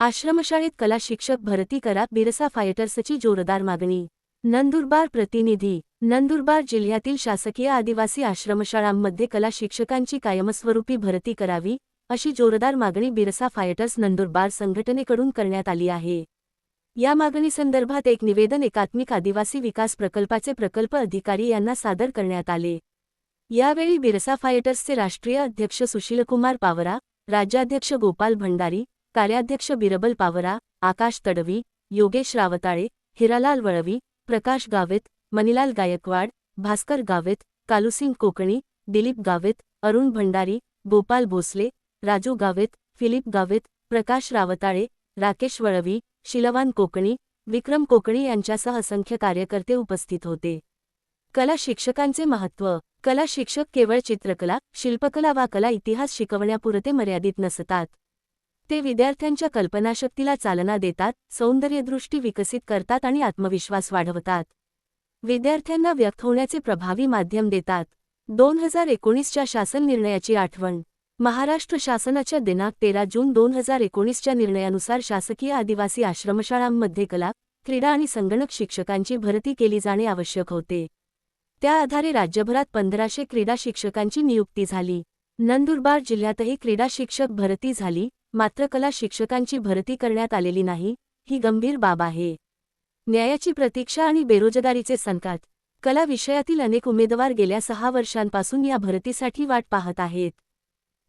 आश्रमशाळेत कला शिक्षक भरती करा बिरसा फायटर्सची जोरदार मागणी. नंदुरबार प्रतिनिधी नंदुरबार जिल्ह्यातील शासकीय आदिवासी आश्रमशाळांमध्ये कला शिक्षकांची कायमस्वरूपी भरती करावी अशी जोरदार मागणी बिरसा फायटर्स नंदुरबार संघटनेकडून करण्यात आली आहे. या मागणीसंदर्भात एक निवेदन एकात्मिक आदिवासी विकास प्रकल्पाचे प्रकल्प अधिकारी यांना सादर करण्यात आले. यावेळी बिरसा फायटर्सचे राष्ट्रीय अध्यक्ष सुशीलकुमार पावरा राज्याध्यक्ष गोपाल भंडारी कार्याध्यक्ष बिरबल पावरा आकाश तडवी योगेश रावताळे हिरालाल वळवी प्रकाश गावित मनिलाल गायकवाड भास्कर गावित कालुसिंग कोकणी दिलीप गावित अरुण भंडारी गोपाल भोसले राजू गावित फिलिप गावित प्रकाश रावताळे राकेश वळवी शिलवान कोकणी विक्रम कोकणी यांच्यासह असंख्य कार्यकर्ते उपस्थित होते. कला शिक्षकांचे महत्त्व. कला शिक्षक केवळ चित्रकला शिल्पकला वा कला इतिहास शिकवण्यापुरते मर्यादित नसतात. ते विद्यार्थ्यांच्या कल्पनाशक्तीला चालना देतात सौंदर्यदृष्टी विकसित करतात आणि आत्मविश्वास वाढवतात. विद्यार्थ्यांना व्यक्त होण्याचे प्रभावी माध्यम देतात. दोन हजार एकोणीसच्या शासन निर्णयाची आठवण. महाराष्ट्र शासनाच्या दिनांक तेरा जून दोन हजार एकोणीसच्या निर्णयानुसार शासकीय आदिवासी आश्रमशाळांमध्ये कला क्रीडा आणि संगणक शिक्षकांची भरती केली जाणे आवश्यक होते. त्या आधारे राज्यभरात पंधराशे क्रीडा शिक्षकांची नियुक्ती झाली. नंदुरबार जिल्ह्यातही क्रीडा शिक्षक भरती झाली. मात्र कला शिक्षकांची भरती करण्यात आलेली नाही ही गंभीर बाब आहे. न्यायाची प्रतीक्षा आणि बेरोजगारीचे संकट कला विषयातील अनेक उमेदवार गेल्या सहा वर्षांपासून या भरतीसाठी वाट पाहत आहेत.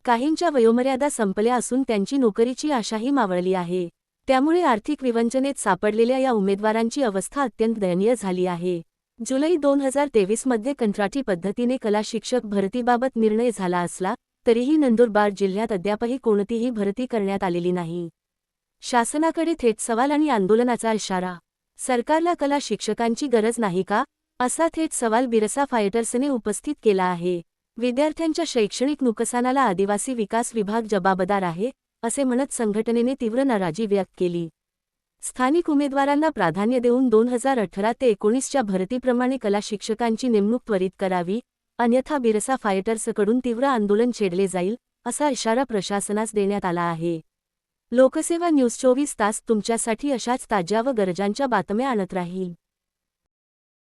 काहींच्या वयोमर्यादा संपल्या असून त्यांची नोकरीची आशाही मावळली आहे. त्यामुळे आर्थिक विवंचनेत सापडलेल्या या उमेदवारांची अवस्था अत्यंत दयनीय झाली आहे. जुलै दोन हजार तेवीसमध्ये कंत्राटी पद्धतीने कला शिक्षक भरतीबाबत निर्णय झाला असला तरीही नंदुरबार जिल्ह्यात अद्यापही कोणतीही भरती करण्यात आलेली नाही. शासनाकडे थेट सवाल आणि आंदोलनाचा इशारा. सरकारला कला शिक्षकांची गरज नाही का? असा थेट सवाल बिरसा फायटर्सने उपस्थित केला आहे. विद्यार्थ्यांच्या शैक्षणिक नुकसानाला आदिवासी विकास विभाग जबाबदार आहे असे म्हणत संघटनेने तीव्र नाराजी व्यक्त केली. स्थानिक उमेदवारांना प्राधान्य देऊन दोन हजार अठरा ते एकोणीसच्या भरतीप्रमाणे कला शिक्षकांची नेमणूक त्वरित करावी अन्यथा बिरसा फायटर्सकडून तीव्र आंदोलन छेडले जाईल असा इशारा प्रशासनास देण्यात आला आहे. लोकसेवा न्यूज चोवीस तास तुमच्यासाठी अशाच ताज्या व गरजांच्या बातम्या आणत राहील.